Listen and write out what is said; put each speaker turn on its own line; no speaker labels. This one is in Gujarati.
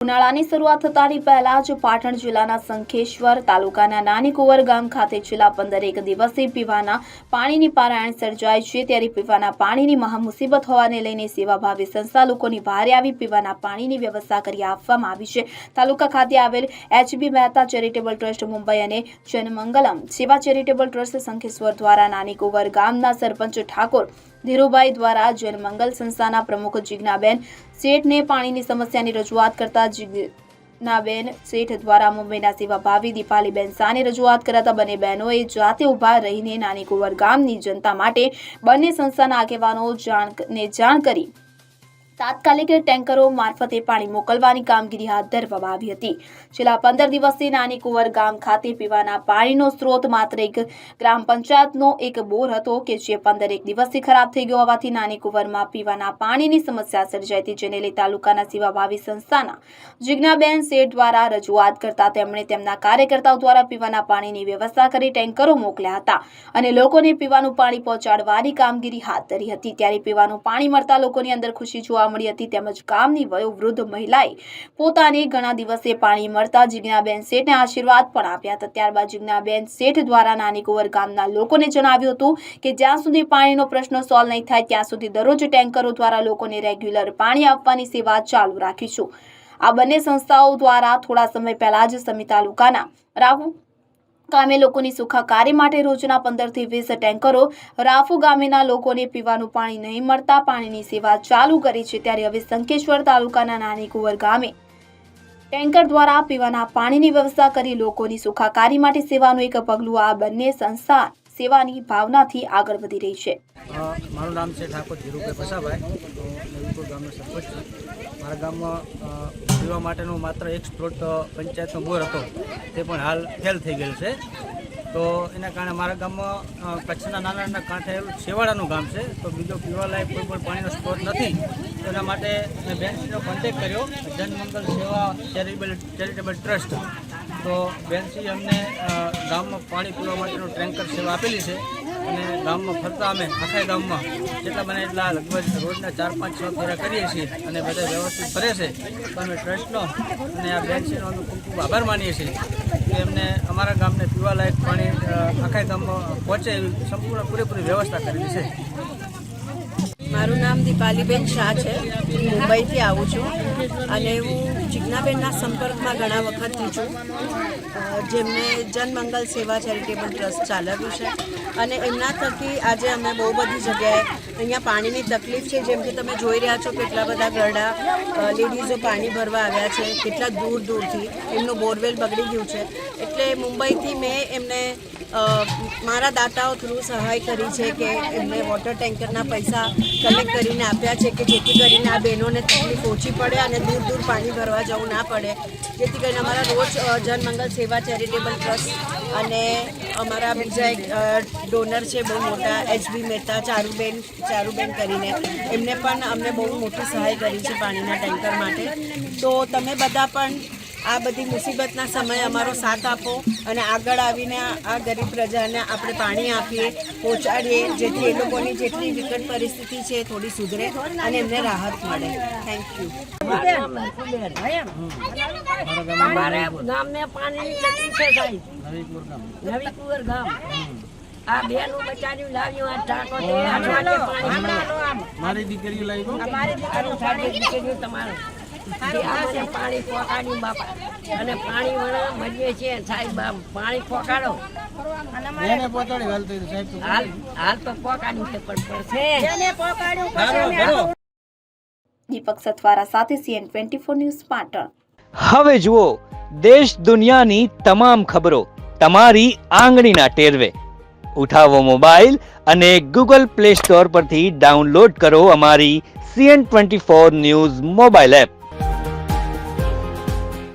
ઉનાળાની શરૂઆત થતાની પહેલા જ પાટણ જિલ્લાના શંખેશ્વર તાલુકાના નાની કુંવર ગામ ખાતે છેલ્લા પંદરેક દિવસથી પીવાના પાણીની પારાયણ સર્જાય છે. ત્યારે પીવાના પાણીની મહા મુસીબત હોવાને લઈને સેવાભાવી સંસ્થા લોકોની ભારે આવી પીવાના પાણીની વ્યવસ્થા કરી આપવામાં આવી છે. તાલુકા ખાતે આવેલ HB Mehta charitable trust Mumbai અને જનમંગલમ સેવા ચેરિટેબલ ટ્રસ્ટ શંખેશ્વર દ્વારા નાની કુંવર ગામના સરપંચ ઠાકોર ધીરુભાઈ દ્વારા જનમંગલ સંસ્થાના પ્રમુખ જિજ્ઞાબેન શેઠને પાણીની સમસ્યાની રજૂઆત કરતા જિજ્ઞાબેન શેઠ દ્વારા મુંબઈના સેવાભાવી દીપાલીબેન શાહની રજૂઆત કરાતા બંને બહેનોએ જાતે ઊભા રહીને નાની કુંવર ગામની જનતા માટે બંને સંસ્થાના આગેવાનો જાણને જાણ કરી. તાત્કાલિક ટેન્કરો મારફતે પાણી મોકલવાની કામગીરી હાથ ધરવામાં આવી હતી. છેલ્લા પંદર દિવસથી નાની કુંવર ગામ ખાતે પીવાના પાણીનો સ્ત્રોત માત્ર એક ગ્રામ પંચાયતનો એક બોર હતો કે જે પંદર એક દિવસથી ખરાબ થઈ ગયો હોવાથી નાની કુંવરમાં પીવાના પાણીની સમસ્યા સર્જાઈ હતી, જેને લઈ તાલુકાના સેવાભાવી સંસ્થાના જિજ્ઞાબેન શેઠ દ્વારા રજૂઆત કરતા તેમણે તેમના કાર્યકર્તાઓ દ્વારા પીવાના પાણીની વ્યવસ્થા કરી ટેન્કરો મોકલ્યા હતા અને લોકોને પીવાનું પાણી પહોંચાડવાની કામગીરી હાથ ધરી હતી. ત્યારે પીવાનું પાણી મળતા લોકોની અંદર ખુશી જોવા મળી હતી તેમજ ગામની વયોવૃદ્ધ મહિલાએ પોતાને ઘણા દિવસે પાણી મળતા જિજ્ઞાબેન શેઠને આશીર્વાદ પણ આપ્યા હતા. ત્યારબાદ જિજ્ઞાબેન શેઠ દ્વારા નાની કુંવર ગામના લોકોને જણાવ્યું હતું કે જ્યાં સુધી પાણીનો પ્રશ્ન સોલ્વ નહીં થાય, ત્યાં સુધી દરરોજ ટેન્કરો દ્વારા લોકોને રેગ્યુલર પાણી આપવાની સેવા ચાલુ રાખીશું. આ બંને સંસ્થાઓ દ્વારા થોડા સમય પહેલા જ સમી તાલુકાના રાહુ ગામે લોકોની સુખાકારી માટે રોજના પંદરથી વીસ ટેન્કરો રાફુ ગામેના લોકોને પીવાનું પાણી નહીં મળતા પાણીની સેવા ચાલુ કરી છે ત્યારે હવે શંકેશ્વર તાલુકાના નાની કુંવર ગામે ટેન્કર દ્વારા પીવાના પાણીની વ્યવસ્થા કરી લોકોની સુખાકારી માટે સેવાનું એક પગલું આ બંને સંસ્થા સેવાની ભાવનાથી આગળ વધી રહી છે.
મારું નામ છે ઠાકોર ધીરુભાઈ પસાભાઈ તો ગામનો સરપંચ છું. મારા ગામમાં પીવા માટેનો માત્ર એક અ, પંચાયતનો બોર હતો. તે પણ હાલ ફેલ થઈ ગયેલ છે. તો એના કારણે મારા ગામમાં કચ્છના નાના નાના કાંઠે છેવાડાનું ગામ છે. તો બીજો પીવાલાયક કોઈ પણ પાણીનો સ્ત્રોત નથી. એના માટે મેં બેનસીનો કોન્ટેક કર્યો. જનમંગલ સેવા ચેરિટેબલ ચેરિટેબલ ટ્રસ્ટ. તો બેનસી અમને ગામમાં પાણી પીવા માટેનું ટેન્કર સેવા આપેલી છે. અને ગામમાં ફરતા અમે, આખા ગામમાં. જેટલા બને એટલા લગભગ રોજના ચાર પાંચ છ ફેરા કરીએ છીએ અને બધા વ્યવસ્થિત ફરે છે. તો અમે ટ્રસ્ટનો અને આ બેનશ્રીનો અમે ખૂબ ખૂબ આભાર માનીએ છીએ કે એમને અમારા ગામને પીવાલાયક પાણી આખા ગામમાં પહોંચે એવી સંપૂર્ણ પૂરેપૂરી વ્યવસ્થા કરેલી છે.
મારું નામ દીપાલીબેન શાહ છે. હું મુંબઈથી આવું છું અને હું જિજ્ઞાબેનના સંપર્કમાં ઘણા વખતથી છું. જેમને જનમંગલ સેવા ચેરિટેબલ ટ્રસ્ટ ચાલવ્યું છે. અને એમના થકી આજે અમે બહુ બધી જગ્યાએ અહીંયા પાણીની તકલીફ છે. જેમ કે તમે જોઈ રહ્યા છો કેટલા બધા ગરડા લેડીઝો પાણી ભરવા આવ્યા છે, કેટલા દૂર દૂરથી એમનું બોરવેલ બગડી ગયું છે. એટલે મુંબઈથી મેં એમને મારા દાતાઓ થ્રુ સહાય કરી છે કે એમને વોટર ટેન્કરના પૈસા કલેક્ટ કરીને આપ્યા છે કે જેથી કરીને આ બહેનોને તકલીફ ઓછી પડે અને દૂર દૂર પાણી ભરવા જવું ના પડે. જેથી કરીને અમારા રોજ જનમંગલ સેવા ચેરિટેબલ ટ્રસ્ટ અને અમારા બીજા એક ડોનર છે બહુ મોટા એચબી મહેતા, ચારુબેન ચારુબેન કરીને. એમને પણ અમને બહુ મોટી સહાય કરી છે પાણીના ટેન્કર માટે. તો તમે બધા પણ આ બધી મુસીબતના સમયે અમારો સાથ આપો અને આગળ આવીને આ ગરીબ પ્રજાને આપણે પાણી આપીએ પહોંચાડીએ જેથી એ લોકોની જેટલી વિકટ પરિસ્થિતિ છે થોડી સુધરે અને એમને રાહત મળે. થેન્ક યુ
અમારે ગામને પાણીની તકલીફ છે સાહેબ.
નવીપુર ગામ.
નવી કુંવર ગામ આ બેનું બચાર્યું લાવ્યું આ ટાંકો તે આટલા પાણી
મારી દીકરી લાવી
અમારી દીકરીનું તમારું. પાણી પહોંચાડ્યું બાપા. અને પાણી વણા મરીએ છીએ સાહેબ પાણી પહોંચાડો
હાલ તો સાહેબ તો.
હાલ હાલ તો પહોંચાડ્યું છે પણ.
દીપક સથવારા સાથે CN twenty four news Patan.
હવે જુઓ દેશ દુનિયાની તમામ ખબરો તમારી આંગળીના ટેરવે. ઉઠાવો મોબાઈલ અને ગૂગલ પ્લે સ્ટોર પરથી ડાઉનલોડ કરો અમારી CN twenty four news mobile app.